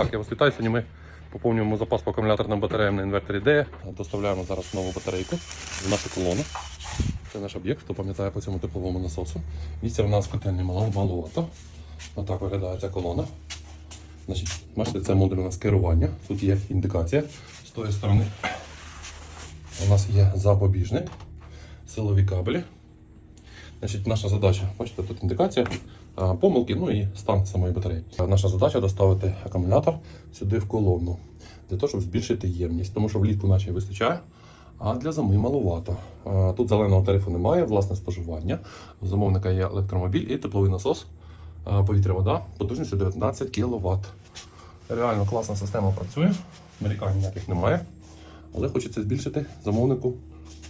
Так, я вас вітаю. Сьогодні ми поповнюємо запас по акумуляторним батареям на інверторі D. Доставляємо зараз нову батарейку в нашу колону. Це наш об'єкт, хто пам'ятає по цьому тепловому насосу. Місця в нас в котельні мало, маловато. Отак виглядає ця колона. Значить, бачите, це модуль у нас керування. Тут є індикація. З тої сторони у нас є запобіжник, силові кабелі. Значить, наша задача, бачите, тут індикація, помилки, ну і стан самої батареї. Наша задача доставити акумулятор сюди в колону, для того, щоб збільшити ємність, тому що влітку наче вистачає, а для зими маловато. Тут зеленого тарифу немає, власне споживання. У замовника є електромобіль і тепловий насос, повітря-вода потужністю 19 кВт. Реально класна система працює, нарікань ніяких немає, але хочеться збільшити замовнику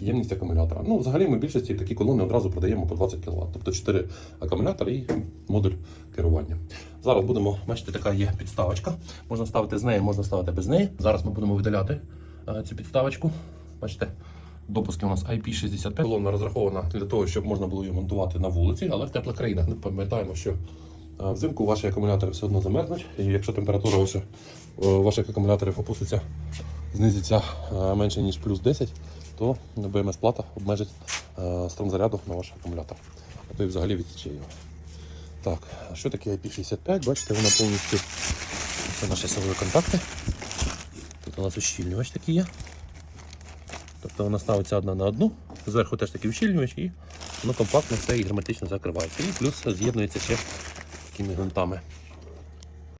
ємність акумулятора. Ну, взагалі ми більшості такі колони одразу продаємо по 20 кВт, тобто 4 акумулятори і модуль керування. Зараз будемо, бачите, така є підставочка. Можна ставити з неї, можна ставити без неї. Зараз ми будемо видаляти е, цю підставочку. Бачите, допуски у нас IP65. Колона розрахована для того, щоб можна було її монтувати на вулиці, але в теплих країнах. Ми пам'ятаємо, що е, взимку ваші акумулятори все одно замерзнуть, і якщо температура е, ваших акумуляторів опуститься, знизиться менше ніж плюс 10, то БМС плата обмежить е, струм заряду на ваш акумулятор. А то і взагалі відсіче його. Так, що таке IP65? Бачите, вона повністю це наші силові контакти. Тут у нас ущільнювач такий є. Тобто вона ставиться одна на одну, зверху теж такий ущільнювач і воно компактно все і герметично закривається. І плюс з'єднується ще такими гвинтами.